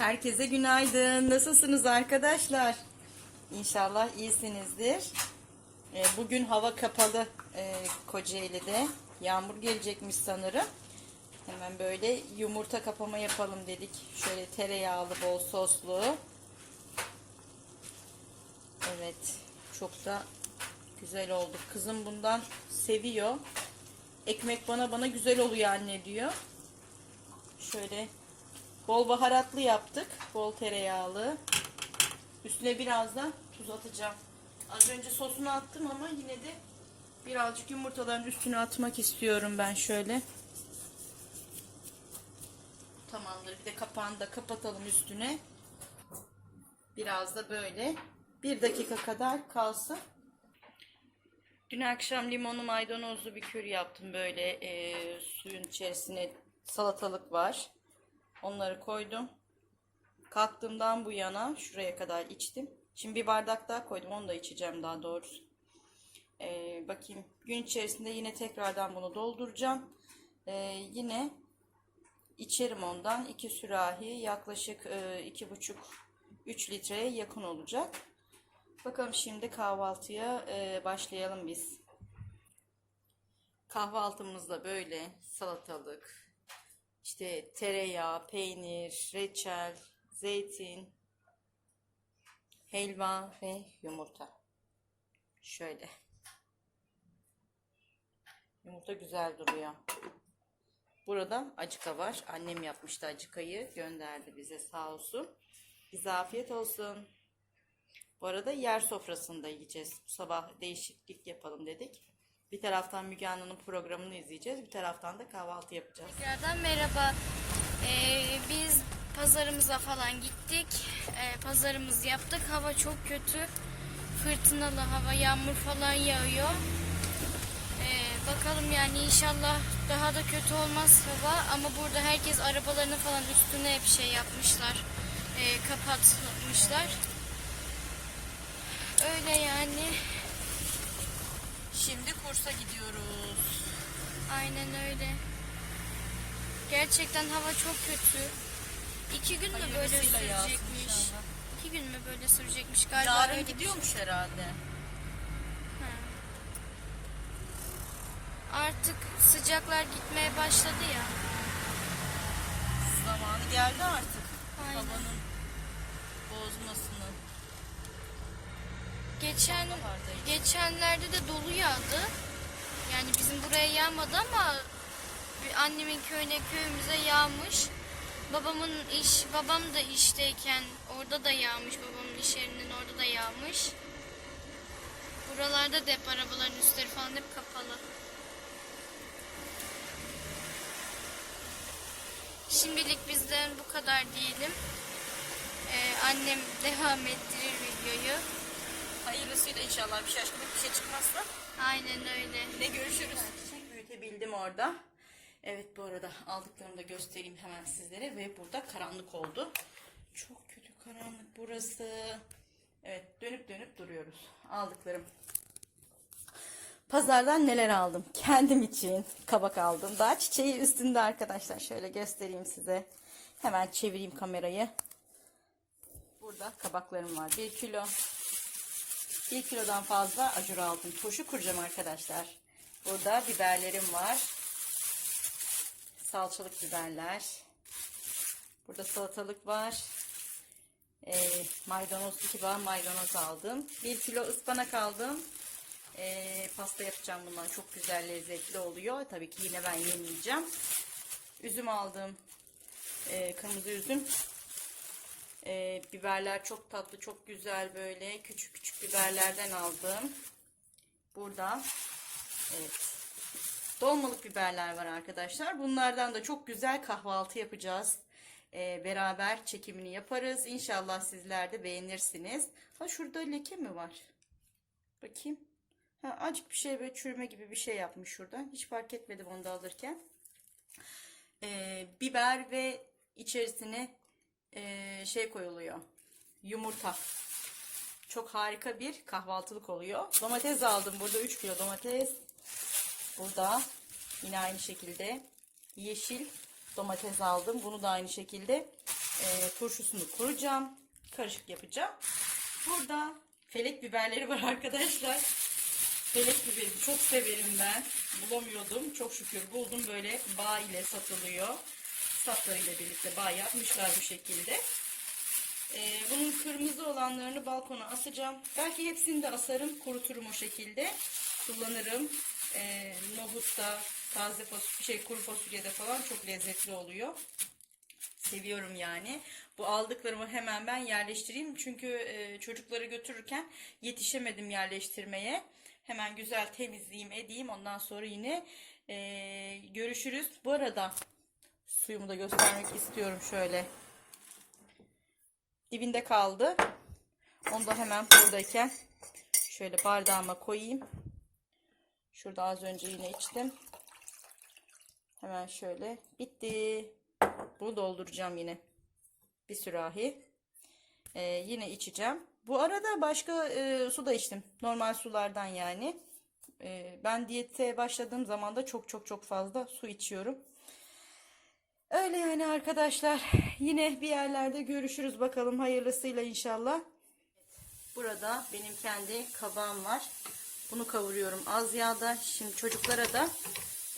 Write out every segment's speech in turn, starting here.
Herkese günaydın. Nasılsınız arkadaşlar? İnşallah iyisinizdir. Ee, Bugün hava kapalı e, Kocaeli'de. Yağmur gelecekmiş sanırım. Hemen böyle yumurta kapama yapalım dedik. Şöyle tereyağlı, bol soslu. Evet. Çok da güzel oldu. Kızım bundan seviyor. Ekmek bana bana güzel oluyor anne diyor. Şöyle bol baharatlı yaptık. Bol tereyağlı. Üstüne biraz da tuz atacağım. Az önce sosunu attım ama yine de birazcık yumurtaların üstüne atmak istiyorum ben şöyle. Tamamdır. Bir de kapağını da kapatalım üstüne. Biraz da böyle bir dakika kadar kalsın. Dün akşam limonlu maydanozlu bir kür yaptım böyle e, suyun içerisine salatalık var. Onları koydum. Kalktığımdan bu yana şuraya kadar içtim. Şimdi bir bardak daha koydum. Onu da içeceğim daha doğrusu. E, bakayım gün içerisinde yine tekrardan bunu dolduracağım. E, yine içerim ondan. iki sürahi yaklaşık e, iki buçuk 3 litreye yakın olacak. Bakalım şimdi kahvaltıya e, başlayalım biz. Kahvaltımızda böyle salatalık, işte tereyağı, peynir, reçel, zeytin, helva ve yumurta. Şöyle. Yumurta güzel duruyor. Burada acıka var. Annem yapmıştı acıkayı. Gönderdi bize sağ olsun. Bize afiyet olsun. Bu arada yer sofrasında yiyeceğiz. Bu sabah değişiklik yapalım dedik. Bir taraftan Müge Anlı'nın programını izleyeceğiz. Bir taraftan da kahvaltı yapacağız. Tekrardan merhaba. Ee, biz pazarımıza falan gittik. Ee, pazarımızı yaptık. Hava çok kötü. Fırtınalı hava, yağmur falan yağıyor. Ee, bakalım yani inşallah daha da kötü olmaz hava. Ama burada herkes arabalarını falan üstüne hep şey yapmışlar. Ee, kapatmışlar. Öyle yani. Şimdi kursa gidiyoruz. Aynen öyle. Gerçekten hava çok kötü. İki gün mü böyle Hayırlısıyla sürecekmiş? inşallah. İki gün mü böyle sürecekmiş galiba Yarın öyle bir gidiyormuş herhalde. şey. Artık sıcaklar gitmeye başladı ya. Zamanı geldi artık. Aynen. Havanın bozmasını. Geçen geçenlerde de dolu yağdı. Yani bizim buraya yağmadı ama annemin köyüne köyümüze yağmış. Babamın iş babam da işteyken orada da yağmış. Babamın iş yerinin orada da yağmış. Buralarda da arabaların üstleri falan hep kapalı. Şimdilik bizden bu kadar diyelim. Ee, annem devam ettirir videoyu. Hayırlısıyla inşallah bir şaşkınlık bir şey çıkmazsa. Aynen öyle. Yine görüşürüz. Çiçek büyütebildim orada. Evet bu arada aldıklarımı da göstereyim hemen sizlere ve burada karanlık oldu. Çok kötü karanlık burası. Evet dönüp dönüp duruyoruz. Aldıklarım. Pazardan neler aldım? Kendim için kabak aldım. Daha çiçeği üstünde arkadaşlar. Şöyle göstereyim size. Hemen çevireyim kamerayı. Burada kabaklarım var. 1 kilo. 1 kilodan fazla acur aldım. Turşu kuracağım arkadaşlar. Burada biberlerim var. Salçalık biberler. Burada salatalık var. Ee, maydanoz, iki bağ maydanoz aldım. 1 kilo ıspanak aldım. Ee, pasta yapacağım bundan. Çok güzel lezzetli oluyor. Tabii ki yine ben yemeyeceğim. Üzüm aldım. Ee, kırmızı üzüm. Ee, biberler çok tatlı, çok güzel böyle. Küçük küçük biberlerden aldım. Burada. Evet. Dolmalık biberler var arkadaşlar. Bunlardan da çok güzel kahvaltı yapacağız. Ee, beraber çekimini yaparız. İnşallah sizler de beğenirsiniz. Ha şurada leke mi var? Bakayım. Ha, acık bir şey böyle çürüme gibi bir şey yapmış şuradan. Hiç fark etmedim onu da alırken. Ee, biber ve içerisine e, şey koyuluyor. Yumurta. Çok harika bir kahvaltılık oluyor. Domates aldım. Burada 3 kilo domates. Burada yine aynı şekilde yeşil domates aldım. Bunu da aynı şekilde e, turşusunu kuracağım. Karışık yapacağım. Burada felek biberleri var arkadaşlar. Felek biberi çok severim ben. Bulamıyordum. Çok şükür buldum. Böyle bağ ile satılıyor. Saplarıyla birlikte bağ yapmışlar bu şekilde. Ee, bunun kırmızı olanlarını balkona asacağım. Belki hepsini de asarım. Kuruturum o şekilde. Kullanırım. Ee, nohutta, taze fasulye, şey, kuru fasulyede falan çok lezzetli oluyor. Seviyorum yani. Bu aldıklarımı hemen ben yerleştireyim. Çünkü e, çocukları götürürken yetişemedim yerleştirmeye. Hemen güzel temizleyeyim edeyim. Ondan sonra yine e, görüşürüz. Bu arada suyumu da göstermek istiyorum şöyle. Dibinde kaldı. Onu da hemen buradayken şöyle bardağıma koyayım. Şurada az önce yine içtim. Hemen şöyle bitti. Bunu dolduracağım yine. Bir sürahi. Ee, yine içeceğim. Bu arada başka e, su da içtim. Normal sulardan yani. Ee, ben diyete başladığım zaman da çok çok çok fazla su içiyorum. Öyle yani arkadaşlar. Yine bir yerlerde görüşürüz bakalım hayırlısıyla inşallah. Burada benim kendi kabağım var. Bunu kavuruyorum az yağda. Şimdi çocuklara da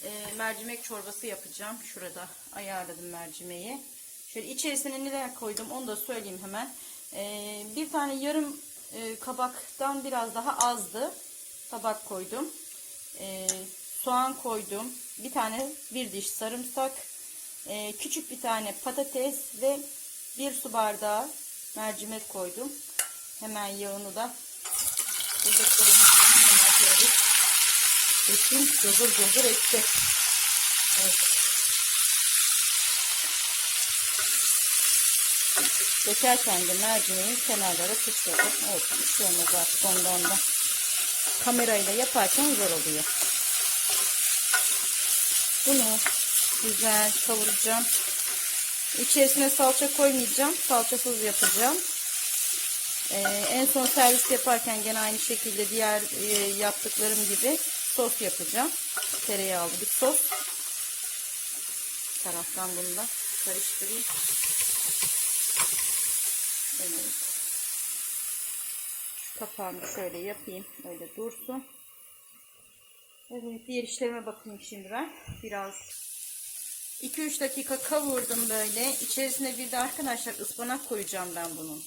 e, mercimek çorbası yapacağım. Şurada ayarladım mercimeği. Şöyle içerisine neler koydum onu da söyleyeyim hemen. E, bir tane yarım e, kabaktan biraz daha azdı. Tabak koydum. E, soğan koydum. Bir tane bir diş sarımsak. E, küçük bir tane patates ve bir su bardağı mercimek koydum. Hemen yağını da burada koyuyoruz. Etim cozur cozur etti. Evet. Dökerken de mercimeğin kenarlara sıçradı. Olsun bir şey olmaz artık ondan da. Kamerayla yaparken zor oluyor. Bunu güzel kavuracağım. İçerisine salça koymayacağım. Salçasız yapacağım. Ee, en son servis yaparken gene aynı şekilde diğer e, yaptıklarım gibi sos yapacağım. Tereyağlı bir sos. Taraftan bunu da karıştırayım. Evet. Kapağını şöyle yapayım. Öyle dursun. Evet diğer işlerime bakayım şimdi ben. Biraz 2-3 dakika kavurdum böyle. İçerisine bir de arkadaşlar ıspanak koyacağım ben bunun.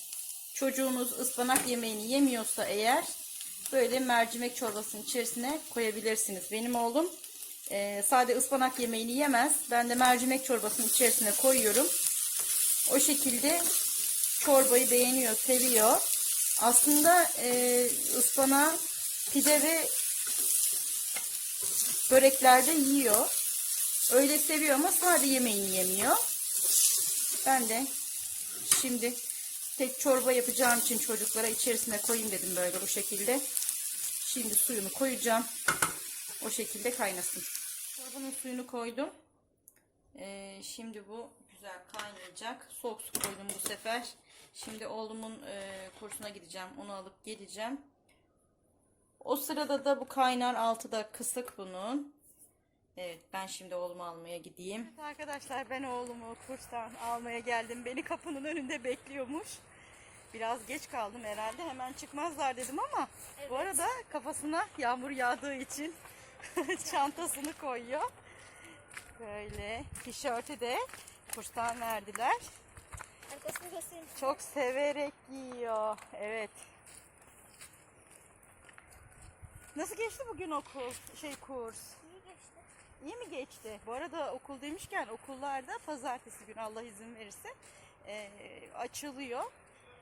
Çocuğunuz ıspanak yemeğini yemiyorsa eğer böyle mercimek çorbasının içerisine koyabilirsiniz. Benim oğlum e, sade ıspanak yemeğini yemez. Ben de mercimek çorbasının içerisine koyuyorum. O şekilde çorbayı beğeniyor, seviyor. Aslında e, ıspanağı pide ve böreklerde yiyor. Öyle seviyor ama sade yemeğini yemiyor. Ben de şimdi tek çorba yapacağım için çocuklara içerisine koyayım dedim böyle bu şekilde. Şimdi suyunu koyacağım. O şekilde kaynasın. Çorbanın suyunu koydum. Ee, şimdi bu güzel kaynayacak. Soğuk su koydum bu sefer. Şimdi oğlumun e, kursuna gideceğim. Onu alıp geleceğim. O sırada da bu kaynar altı da kısık bunun. Evet ben şimdi oğlumu almaya gideyim. arkadaşlar ben oğlumu kurstan almaya geldim. Beni kapının önünde bekliyormuş. Biraz geç kaldım herhalde. Hemen çıkmazlar dedim ama bu arada kafasına yağmur yağdığı için çantasını koyuyor. Böyle tişörtü de kurstan verdiler. Arkasını göstereyim. Çok severek giyiyor. Evet. Nasıl geçti bugün okul? Şey kurs. İyi mi geçti? Bu arada okul demişken okullarda pazartesi günü Allah izin verirse eee, açılıyor.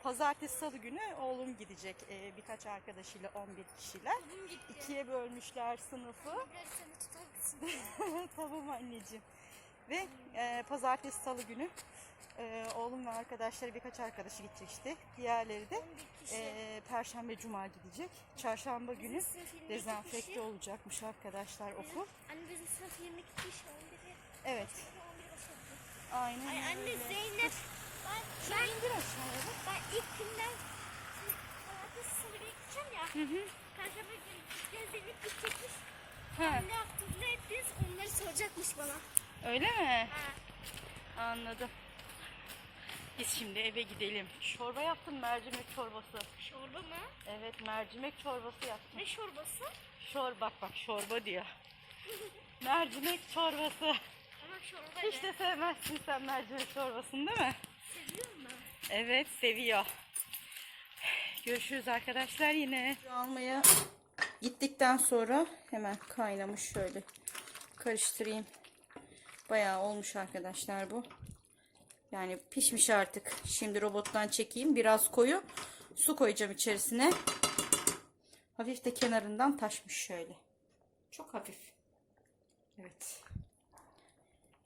Pazartesi salı günü oğlum gidecek eee, birkaç arkadaşıyla 11 kişiler. İkiye bölmüşler sınıfı. Tamam anneciğim. Ve eee, pazartesi salı günü eee, oğlum ve arkadaşları birkaç arkadaşı gidecek işte. Diğerleri de 11 kişi. eee, perşembe cuma gidecek. Çarşamba günü Bizim sınıf 22 dezenfekte olacakmış arkadaşlar okul. Anne bizim sınıf 22 kişi. 11'i. Evet. 11 başladı. Aynen Ay anne öyle. Zeynep. Ben, ben, indir aşağıya. ben ilk günden Pazartesi salı günü gideceğim ya. Hı hı. Perşembe günü gideceğiz. Zeynep gidecekmiş. Ha, Ne yaptık ne ettiniz onları soracakmış bana. Öyle mi? Ha. Anladım. Biz şimdi eve gidelim. Çorba yaptım mercimek çorbası. Çorba mı? Evet mercimek çorbası yaptım. Ne çorbası? Şor bak bak çorba diyor. mercimek çorbası. Ama çorba Hiç de sevmezsin sen mercimek çorbasını değil mi? Seviyor mu? Evet seviyor. Görüşürüz arkadaşlar yine. Almaya gittikten sonra hemen kaynamış şöyle karıştırayım. Bayağı olmuş arkadaşlar bu. Yani pişmiş artık. Şimdi robottan çekeyim. Biraz koyu su koyacağım içerisine. Hafif de kenarından taşmış şöyle. Çok hafif. Evet.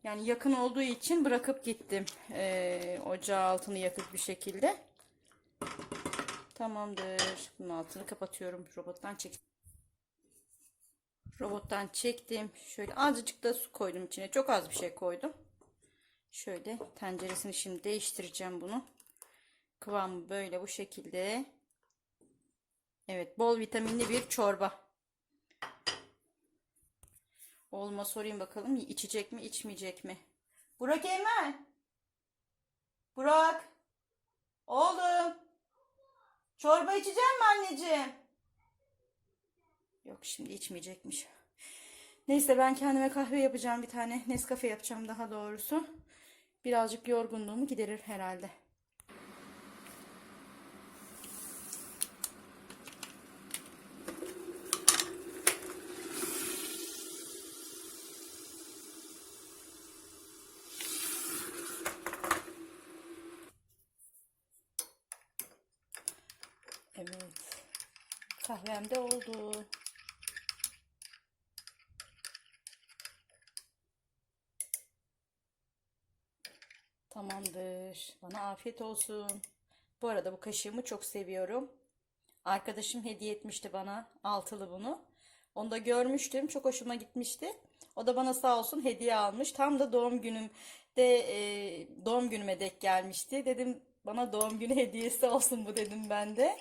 Yani yakın olduğu için bırakıp gittim. Ee, ocağı altını yakıp bir şekilde. Tamamdır. Bunun altını kapatıyorum. Robottan çek. Robottan çektim. Şöyle azıcık da su koydum içine. Çok az bir şey koydum. Şöyle tenceresini şimdi değiştireceğim bunu. Kıvamı böyle bu şekilde. Evet bol vitaminli bir çorba. Olma sorayım bakalım içecek mi içmeyecek mi? Burak Eymen. Burak. Oğlum. Çorba içecek mi anneciğim? Yok şimdi içmeyecekmiş. Neyse ben kendime kahve yapacağım bir tane. Nescafe yapacağım daha doğrusu. Birazcık yorgunluğumu giderir herhalde. Evet. Kahvem de oldu. Tamamdır. Bana afiyet olsun. Bu arada bu kaşığımı çok seviyorum. Arkadaşım hediye etmişti bana altılı bunu. Onu da görmüştüm. Çok hoşuma gitmişti. O da bana sağ olsun hediye almış. Tam da doğum günümde e, doğum günüme denk gelmişti. Dedim bana doğum günü hediyesi olsun bu dedim ben de.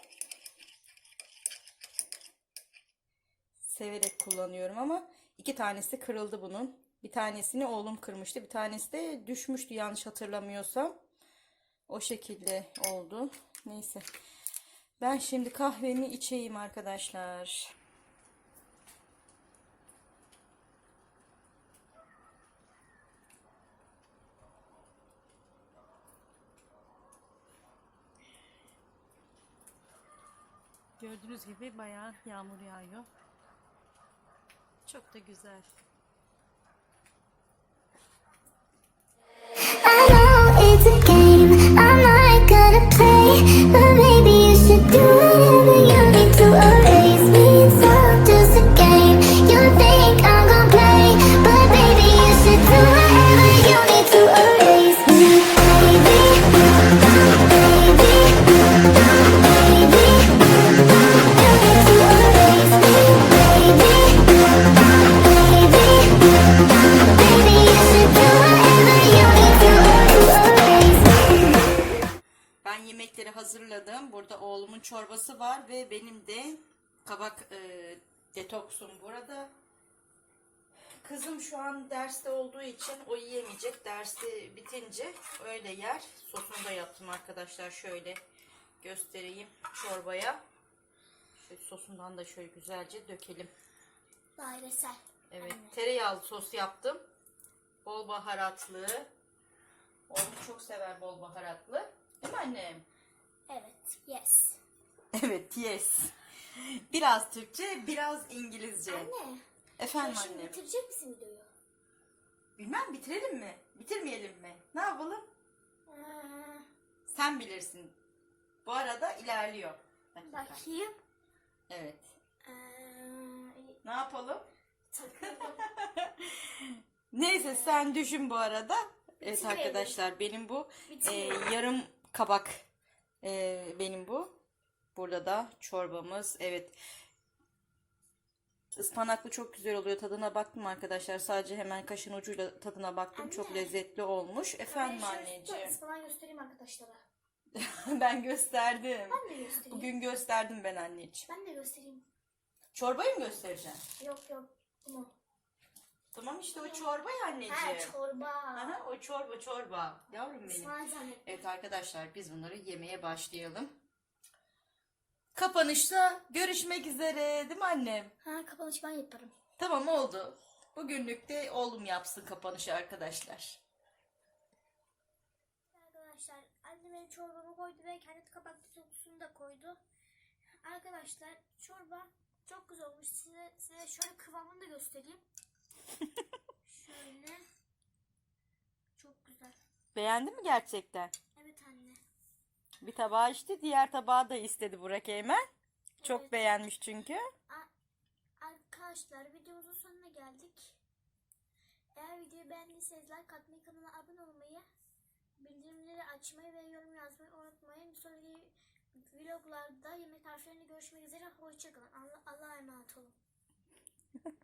Severek kullanıyorum ama iki tanesi kırıldı bunun. Bir tanesini oğlum kırmıştı. Bir tanesi de düşmüştü yanlış hatırlamıyorsam. O şekilde oldu. Neyse. Ben şimdi kahvemi içeyim arkadaşlar. Gördüğünüz gibi bayağı yağmur yağıyor. Çok da güzel. Hazırladım. Burada oğlumun çorbası var ve benim de kabak e, detoksum burada. Kızım şu an derste olduğu için o yiyemeyecek. Dersi bitince öyle yer. Sosunu da yaptım arkadaşlar. Şöyle göstereyim çorbaya. Şöyle sosundan da şöyle güzelce dökelim. Dairesel. Evet, tereyağlı sos yaptım. Bol baharatlı. Oğlum çok sever bol baharatlı. Değil mi annem? Evet. Yes. Evet, yes. Biraz Türkçe, biraz İngilizce. Anne. Efendim Şimdi annem. bitirecek misin videoyu? Bilmem bitirelim mi? Bitirmeyelim mi? Ne yapalım? Ee, Sen bilirsin. Bu arada ilerliyor. Dakika. bakayım. Evet. Ee, Ne yapalım? takıldım. Neyse sen düşün bu arada. Evet Bitirelim. arkadaşlar benim bu e, yarım kabak e, benim bu. Burada da çorbamız. Evet. Ispanaklı çok güzel oluyor. Tadına baktım arkadaşlar. Sadece hemen kaşın ucuyla tadına baktım. Çok Anne. lezzetli olmuş. Efendim anneciğim. ıspanak göstereyim arkadaşlara. ben gösterdim. Ben de göstereyim. Bugün gösterdim ben anneciğim. Ben de göstereyim. Çorbayı mı göstereceğim? Yok yok. Bunu. Tamam işte o çorba ya anneciğim. Ha çorba. Aha, o çorba çorba. Yavrum benim. İsmail zannettim. Evet arkadaşlar biz bunları yemeye başlayalım. Kapanışta görüşmek üzere değil mi annem? Ha kapanış ben yaparım. Tamam oldu. Bugünlük de oğlum yapsın kapanışı arkadaşlar. Arkadaşlar annem benim çorbamı koydu ve kendi kapaklı sokusunu da koydu. Arkadaşlar çorba çok güzel olmuş. Size, size şöyle kıvamını da göstereyim. Şöyle. Çok güzel. Beğendin mi gerçekten? Evet anne. Bir tabağı içti diğer tabağı da istedi Burak Eymen. Çok Evet. beğenmiş çünkü. Arkadaşlar videomuzun sonuna geldik. Eğer videoyu beğendiyseniz like atmayı, kanala abone olmayı, bildirimleri açmayı ve yorum yazmayı unutmayın. Bir sonraki vloglarda yemek tariflerinde görüşmek üzere. Hoşçakalın. Allah, Allah'a emanet olun.